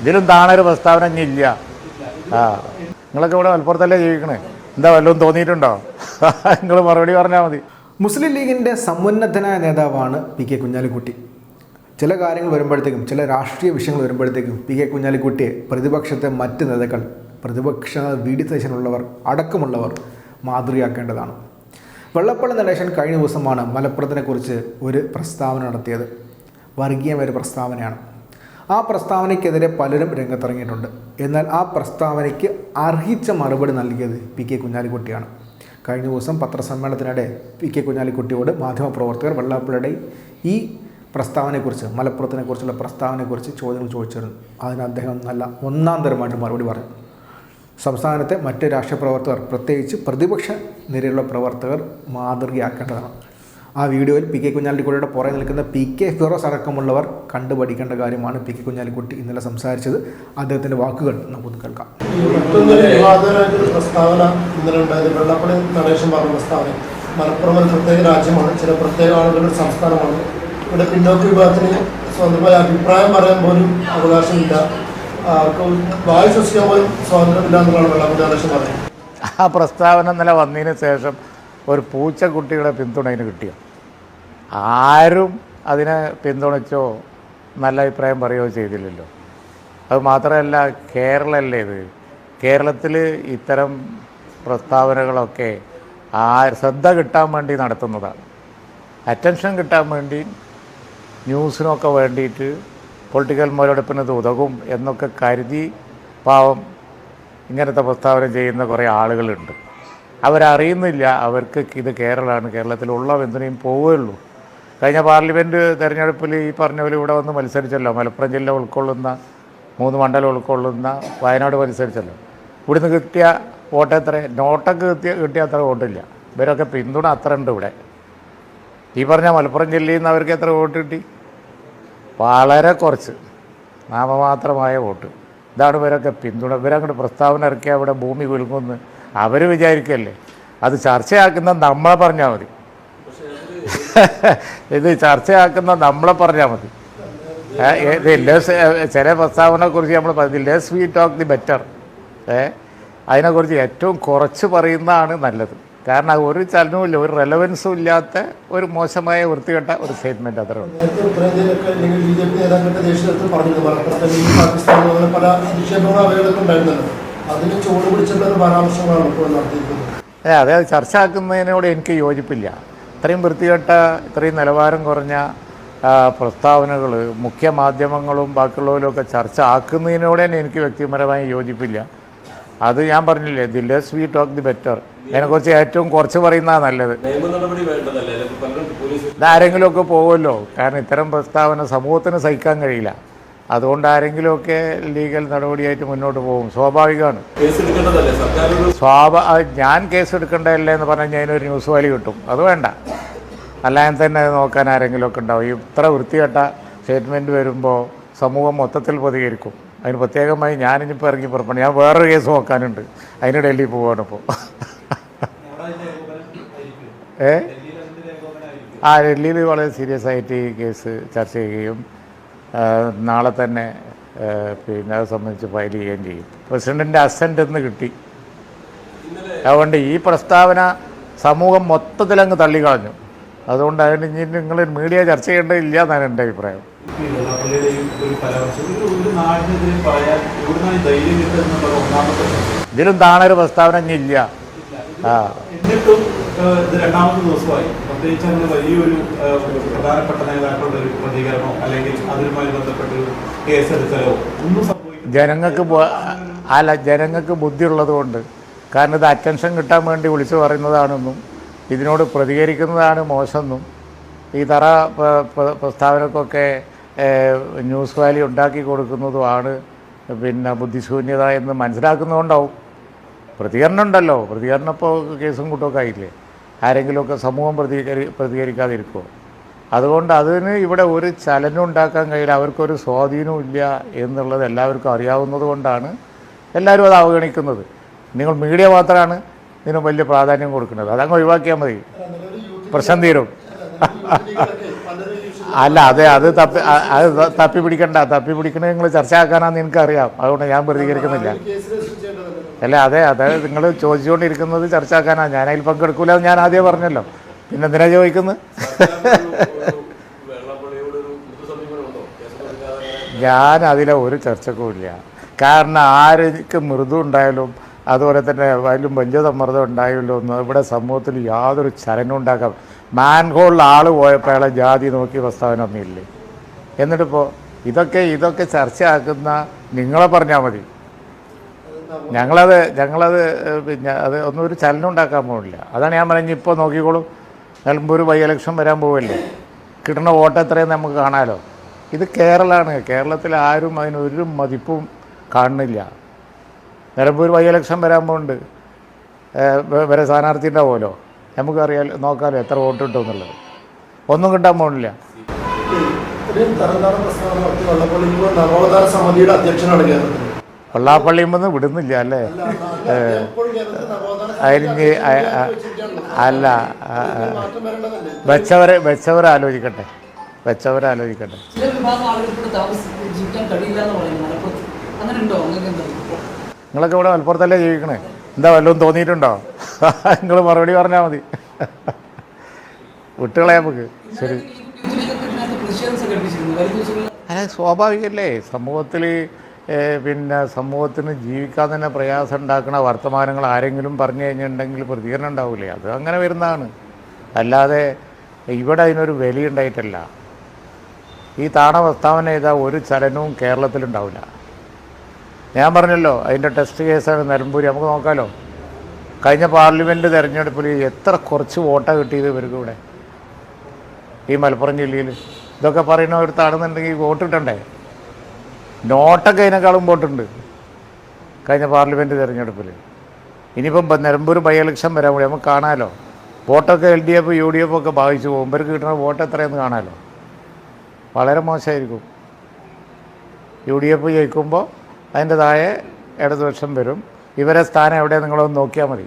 ഇതിലും താണൊരു പ്രസ്താവന ഇനി ഇല്ല. ആ. നിങ്ങളൊക്കെ ഇവിടെ മലപ്പുറത്തല്ലേ ജീവിക്കണേ? എന്താ വല്ലതും തോന്നിയിട്ടുണ്ടോ? നിങ്ങൾ മറുപടി പറഞ്ഞാൽ മതി. മുസ്ലിം ലീഗിന്റെ സമുന്നതനായ നേതാവാണ് പി കെ കുഞ്ഞാലിക്കുട്ടി. ചില കാര്യങ്ങൾ വരുമ്പോഴത്തേക്കും ചില രാഷ്ട്രീയ വിഷയങ്ങൾ വരുമ്പോഴത്തേക്കും പി കെ കുഞ്ഞാലിക്കുട്ടിയെ പ്രതിപക്ഷത്തെ മറ്റ് നേതാക്കൾ പ്രതിപക്ഷ വീടിത്തേശനുള്ളവർ അടക്കമുള്ളവർ മാതൃകയാക്കേണ്ടതാണ്. വെള്ളപ്പള്ളി നടേശൻ കഴിഞ്ഞ ദിവസമാണ് മലപ്പുറത്തിനെക്കുറിച്ച് ഒരു പ്രസ്താവന നടത്തിയത്. വർഗീയമായ ഒരു പ്രസ്താവനയാണ്. ആ പ്രസ്താവനയ്ക്കെതിരെ പലരും രംഗത്തിറങ്ങിയിട്ടുണ്ട്. എന്നാൽ ആ പ്രസ്താവനയ്ക്ക് അർഹിച്ച മറുപടി നൽകിയത് പി കെ കുഞ്ഞാലിക്കുട്ടിയാണ്. കഴിഞ്ഞ ദിവസം പത്രസമ്മേളനത്തിനിടെ പി കെ കുഞ്ഞാലിക്കുട്ടിയോട് മാധ്യമപ്രവർത്തകർ വെള്ളാപ്പള്ളിയുടെ ഈ പ്രസ്താവനയെക്കുറിച്ച് മലപ്പുറത്തിനെക്കുറിച്ചുള്ള പ്രസ്താവനയെക്കുറിച്ച് ചോദ്യങ്ങൾ ചോദിച്ചിരുന്നു. അതിന് അദ്ദേഹം നല്ല ഒന്നാം തരമായിട്ട് മറുപടി പറഞ്ഞു. സംസ്ഥാനത്തെ മറ്റ് രാഷ്ട്രീയ പ്രവർത്തകർ പ്രത്യേകിച്ച് പ്രതിപക്ഷ നിരയിലുള്ള പ്രവർത്തകർ മാതൃകയാക്കേണ്ടതാണ്. ആ വീഡിയോയിൽ പി കെ കുഞ്ഞാലിക്കുട്ടിയുടെ പുറകെ നിൽക്കുന്ന പി കെ ഫിറോസ് അടക്കമുള്ളവർ കണ്ടുപഠിക്കേണ്ട കാര്യമാണ് പി കെ കുഞ്ഞാലിക്കുട്ടി ഇന്നലെ സംസാരിച്ചത്. അദ്ദേഹത്തിന്റെ വാക്കുകൾ നമുക്കൊന്ന് കേൾക്കാം. പ്രസ്താവന ഇന്നലെ ഉണ്ടായത് വെള്ളപ്പണി നടേശൻ പറഞ്ഞ പ്രസ്താവന. മലപ്പുറം ഒരു പ്രത്യേക രാജ്യമാണ്. ചില പ്രത്യേക ആളുകളുടെ സംസ്ഥാനമാണ്. ഇവിടെ പിന്നോക്ക വിഭാഗത്തിന് സ്വന്തമായ അഭിപ്രായം പറയാൻ പോലും അവകാശമില്ല. ആർക്ക് വായു ശ്വസിക്കാൻ പോലും സ്വാതന്ത്ര്യമില്ല എന്നുള്ളതാണ് വെള്ളപ്പണി നടേശൻ പറയുന്നത് ആ പ്രസ്താവന ഇന്നലെ വന്നതിന് ശേഷം ഒരു പൂച്ചക്കുട്ടിയുടെ പിന്തുണ അതിന് കിട്ടിയോ? ആരും അതിനെ പിന്തുണച്ചോ നല്ല അഭിപ്രായം പറയുകയോ ചെയ്തില്ലല്ലോ. അത് മാത്രമല്ല കേരളമല്ലേ ഇത്? കേരളത്തിൽ ഇത്തരം പ്രസ്താവനകളൊക്കെ ആ ശ്രദ്ധ കിട്ടാൻ വേണ്ടി നടത്തുന്നതാണ്. അറ്റൻഷൻ കിട്ടാൻ വേണ്ടി ന്യൂസിനൊക്കെ വേണ്ടിയിട്ട് പൊളിറ്റിക്കൽ മുതലെടുപ്പിന് ഇത് ഉതകും എന്നൊക്കെ കരുതി പാവം ഇങ്ങനത്തെ പ്രസ്താവന ചെയ്യുന്ന കുറേ ആളുകളുണ്ട്. അവരറിയുന്നില്ല. അവർക്ക് ഇത് കേരളമാണ്. കേരളത്തിലുള്ള എന്തിനേയും പോവുകയുള്ളൂ. കഴിഞ്ഞ പാർലമെന്റ് തെരഞ്ഞെടുപ്പിൽ ഈ പറഞ്ഞ പോലെ ഇവിടെ വന്ന് മത്സരിച്ചല്ലോ. മലപ്പുറം ജില്ല ഉൾക്കൊള്ളുന്ന മൂന്ന് മണ്ഡലം ഉൾക്കൊള്ളുന്ന വയനാട് മത്സരിച്ചല്ലോ. ഇവിടുന്ന് കിട്ടിയ വോട്ട് എത്ര? നോട്ടൊക്കെ കിട്ടിയ കിട്ടിയ അത്ര വോട്ടില്ല. ഇവരൊക്കെ പിന്തുണ അത്ര ഉണ്ട് ഇവിടെ. ഈ പറഞ്ഞ മലപ്പുറം ജില്ലയിൽ നിന്ന് അവർക്ക് എത്ര വോട്ട് കിട്ടി? വളരെ കുറച്ച്. നാമമാത്രമായ വോട്ട്. ഇതാണ് ഇവരൊക്കെ പിന്തുണ. ഇവരങ്ങോട്ട് പ്രസ്താവന ഇറക്കിയ അവിടെ ഭൂമി കുലുങ്ങുമെന്ന് അവർ വിചാരിക്കല്ലേ? അത് ചർച്ചയാക്കുന്ന നമ്മളെ പറഞ്ഞാൽ മതി. ഇത് ചർച്ചയാക്കുന്ന നമ്മളെ പറഞ്ഞാൽ മതി. ഇത് ലെസ് ചില പ്രസ്താവനയെ കുറിച്ച് നമ്മൾ പറഞ്ഞു less we talk the better. ഏ അതിനെക്കുറിച്ച് ഏറ്റവും കുറച്ച് പറയുന്നതാണ് നല്ലത്. കാരണം അത് ഒരു ചലനവും ഒരു റെലവൻസും ഇല്ലാത്ത ഒരു മോശമായ വൃത്തികെട്ട ഒരു സ്റ്റേറ്റ്മെന്റ് അത്രേ അല്ലെങ്കിൽ ബി ജെ പി നേതാക്കളുടെ ദേശീയ മലപ്പുറത്ത് അല്ലെങ്കിൽ പല അധിക്ഷേപങ്ങളും അതിന് ചുവട് പിടിച്ചിട്ടുള്ള ഒരു പരാമർശങ്ങളാണ് ഇപ്പോൾ നടത്തിയിരിക്കുന്നത്. ഏ അതെ ചർച്ചയാക്കുന്നതിനോട് എനിക്ക് യോജിപ്പില്ല. ഇത്രയും വൃത്തികെട്ട ഇത്രയും നിലവാരം കുറഞ്ഞ പ്രസ്താവനകൾ മുഖ്യ മാധ്യമങ്ങളും ബാക്കിയുള്ളവരൊക്കെ ചർച്ച ആക്കുന്നതിനോട് തന്നെ എനിക്ക് വ്യക്തിപരമായി യോജിപ്പില്ല. അത് ഞാൻ പറഞ്ഞില്ലേ the less we talk the better. അതിനെക്കുറിച്ച് ഏറ്റവും കുറച്ച് പറയുന്നതാണ് നല്ലത്. ഇതാരെങ്കിലുമൊക്കെ പോകുമല്ലോ. കാരണം ഇത്തരം പ്രസ്താവന സമൂഹത്തിന് സഹിക്കാൻ കഴിയില്ല. അതുകൊണ്ട് ആരെങ്കിലുമൊക്കെ ലീഗൽ നടപടിയായിട്ട് മുന്നോട്ട് പോകും. സ്വാഭാവികമാണ്. സ്വാഭാ ഞാൻ കേസ് എടുക്കേണ്ടതല്ലേ എന്ന് പറഞ്ഞാൽ ഒരു ന്യൂസ് വാലി കിട്ടും. അത് വേണ്ട. അല്ലാതെ തന്നെ നോക്കാൻ ആരെങ്കിലുമൊക്കെ ഉണ്ടാവും. ഇത്ര വൃത്തികെട്ട സ്റ്റേറ്റ്മെന്റ് വരുമ്പോൾ സമൂഹം മൊത്തത്തിൽ പ്രതികരിക്കും. അതിന് പ്രത്യേകമായി ഞാനിപ്പോൾ ഇറങ്ങി പുറപ്പെടും ഞാൻ വേറൊരു കേസ് നോക്കാനുണ്ട്. അതിന് ഡൽഹി പോവാണ് ഇപ്പോൾ ഏ? ആ ഡൽഹിയിൽ വളരെ സീരിയസ് ആയിട്ട് ഈ കേസ് ചർച്ച ചെയ്യുകയും നാളെ തന്നെ പിന്നെ അത് സംബന്ധിച്ച് ഫയൽ ചെയ്യുകയും ചെയ്യും. പ്രസിഡന്റിന്റെ അസെന്റ് എന്ന് കിട്ടി. അതുകൊണ്ട് ഈ പ്രസ്താവന സമൂഹം മൊത്തത്തിലങ്ങ് തള്ളിക്കളഞ്ഞു. അതുകൊണ്ട് അതിന് ഇനി നിങ്ങൾ മീഡിയ ചർച്ച ചെയ്യേണ്ടതില്ല എന്നാണ് എന്റെ അഭിപ്രായം. ഇതിലും താണൊരു പ്രസ്താവന ഇനി ഇല്ല. ആ. പ്രത്യേകിച്ച് അതിന് വലിയൊരു പ്രധാനപ്പെട്ട നേതാക്കളുടെ ഒരു പ്രതികരണമോ അല്ലെങ്കിൽ അതിനുമായി ബന്ധപ്പെട്ട ഒരു കേസെടുക്കലോ ഒന്നും സംഭവിക്കും ജനങ്ങൾക്ക് അല്ല ജനങ്ങൾക്ക് ബുദ്ധിയുള്ളത് കൊണ്ട്. കാരണം ഇത് അറ്റൻഷൻ കിട്ടാൻ വേണ്ടി വിളിച്ചു പറയുന്നതാണെന്നും ഇതിനോട് പ്രതികരിക്കുന്നതാണ് മോശമെന്നും ഈ തറ പ്ര- പ്ര- പ്രസ്താവനക്കൊക്കെ ന്യൂസ് വാലി ഉണ്ടാക്കി കൊടുക്കുന്നതുമാണ് പിന്നെ ബുദ്ധിശൂന്യത എന്ന് മനസ്സിലാക്കുന്നതുകൊണ്ടാവും. പ്രതികരണം ഉണ്ടല്ലോ പ്രതികരണം ഇപ്പോൾ കേസും കൂട്ടമൊക്കെ ആയില്ലേ? ആരെങ്കിലുമൊക്കെ സമൂഹം പ്രതികരി പ്രതികരിക്കാതിരിക്കുമോ അതുകൊണ്ട് അതിന് ഇവിടെ ഒരു ചലനം ഉണ്ടാക്കാൻ കഴിയില്ല. അവർക്കൊരു സ്വാധീനവും ഇല്ല എന്നുള്ളത് എല്ലാവർക്കും അറിയാവുന്നത് കൊണ്ടാണ് എല്ലാവരും അത് അവഗണിക്കുന്നത്. നിങ്ങൾ മീഡിയ മാത്രമാണ് ഇതിന് വലിയ പ്രാധാന്യം കൊടുക്കുന്നത്. അതങ്ങ് ഒഴിവാക്കിയാൽ മതി. പ്രശ്നം തീരും. അല്ല അതെ അത് തപ്പി അത് തപ്പി പിടിക്കണ്ട തപ്പി പിടിക്കണത് നിങ്ങൾ ചർച്ച ആക്കാനാന്ന് എനിക്കറിയാം. അതുകൊണ്ട് ഞാൻ പ്രതികരിക്കുന്നില്ല. അല്ല അതെ അതെ നിങ്ങൾ ചോദിച്ചുകൊണ്ടിരിക്കുന്നത് ചർച്ച ആക്കാനാണ് ഞാൻ അതിൽ പങ്കെടുക്കൂല ഞാൻ ആദ്യം പറഞ്ഞല്ലോ. പിന്നെ എന്തിനാ ചോദിക്കുന്നത് ഞാൻ അതിലെ ഒരു ചർച്ചക്കും ഇല്ല. കാരണം ആർക്ക് മൃദു ഉണ്ടായാലും അതുപോലെ തന്നെ അതിലും വലിയ സമ്മർദ്ദം ഉണ്ടായാലും ഒന്നും ഇവിടെ സമൂഹത്തിൽ യാതൊരു ചലനം ഉണ്ടാക്കാം മാൻഹോളിൽ ആൾ പോയപ്പോൾ അയാളെ ജാതി നോക്കി പ്രസ്താവന ഒന്നുമില്ലേ എന്നിട്ടിപ്പോൾ ഇതൊക്കെ ഇതൊക്കെ ചർച്ചയാക്കുന്ന നിങ്ങളെ പറഞ്ഞാൽ മതി. ഞങ്ങളത് ഞങ്ങളത് പിന്നെ അത് ഒന്നും ഒരു ചലനം ഉണ്ടാക്കാൻ പോകില്ല അതാണ് ഞാൻ പറഞ്ഞത് ഇപ്പോൾ നോക്കിക്കോളൂ. നിലമ്പൂർ ബൈ ഇലക്ഷൻ വരാൻ പോവല്ലേ? കിട്ടുന്ന വോട്ട് എത്രയും നമുക്ക് കാണാമല്ലോ ഇത് കേരളമാണ് കേരളത്തിൽ ആരും അതിനൊരു മതിപ്പും കാണുന്നില്ല. നിലമ്പൂർ ബൈ ഇലക്ഷൻ വരാൻ പോകുന്നുണ്ട് വരെ സ്ഥാനാർത്ഥി ഉണ്ടാവുമല്ലോ നമുക്കറിയാലോ നോക്കാമല്ലോ എത്ര വോട്ട് കിട്ടും എന്നുള്ളത്. ഒന്നും കിട്ടാൻ പോകുന്നില്ല തരംതാണ പ്രസ്താവന നടത്തി വെള്ളപ്പള്ളിക്ക് നവോത്ഥാന സമിതിയുടെ അധ്യക്ഷനാണ് കേരളത്തിൽ. വെള്ളാപ്പള്ളിയിൽ നിന്ന് വിടുന്നില്ല അല്ലേ? അരിഞ്ഞ് അല്ല, വെച്ചവരെ വെച്ചവരെ ആലോചിക്കട്ടെ. വെച്ചവരെ ആലോചിക്കട്ടെ. നിങ്ങളൊക്കെ ഇവിടെ മലപ്പുറത്തല്ലേ ജീവിക്കണേ? എന്താ വല്ലതും തോന്നിയിട്ടുണ്ടോ? നിങ്ങൾ മറുപടി പറഞ്ഞാൽ മതി. വിട്ടുകളയാ നമുക്ക്. ശരി. അല്ല സ്വാഭാവികല്ലേ? സമൂഹത്തിൽ പിന്നെ സമൂഹത്തിന് ജീവിക്കാൻ തന്നെ പ്രയാസം ഉണ്ടാക്കുന്ന വർത്തമാനങ്ങൾ ആരെങ്കിലും പറഞ്ഞു കഴിഞ്ഞിട്ടുണ്ടെങ്കിൽ പ്രതികരണം ഉണ്ടാവില്ലേ അത് അങ്ങനെ വരുന്നതാണ്. അല്ലാതെ ഇവിടെ അതിനൊരു വിലയുണ്ടായിട്ടല്ല ഈ താണ പ്രസ്താവന ചെയ്താൽ ഒരു ചലനവും കേരളത്തിലുണ്ടാവില്ല ഞാൻ പറഞ്ഞല്ലോ അതിന്റെ ടെസ്റ്റ് കേസാണ് നിലമ്പൂരി നമുക്ക് നോക്കാമല്ലോ കഴിഞ്ഞ പാർലമെന്റ് തിരഞ്ഞെടുപ്പിൽ എത്ര കുറച്ച് വോട്ടാണ് കിട്ടിയത് ഇവർക്ക് ഇവിടെ? ഈ മലപ്പുറം ജില്ലയിൽ. ഇതൊക്കെ പറയുന്നവരത്താണെന്നുണ്ടെങ്കിൽ വോട്ട് കിട്ടണ്ടേ? നോട്ടൊക്കെ അതിനേക്കാളും പോയിട്ടുണ്ട് കഴിഞ്ഞ പാർലമെന്റ് തിരഞ്ഞെടുപ്പിൽ. ഇനിയിപ്പം നിലമ്പൂർ ബൈ ഇലക്ഷൻ വരാൻ കൂടി നമുക്ക് കാണാമല്ലോ വോട്ടൊക്കെ L D F U D F ഒക്കെ ബാധിച്ചു പോകും. ഇവർക്ക് കിട്ടുന്ന വോട്ട് എത്രയെന്ന് കാണാമല്ലോ വളരെ മോശമായിരിക്കും. യു ഡി എഫ് ജയിക്കുമ്പോൾ അതിന്റെ താഴെ ഇടതുപക്ഷം വരും. ഇവരെ സ്ഥാനം എവിടെയാണ് നിങ്ങളൊന്ന് നോക്കിയാൽ മതി.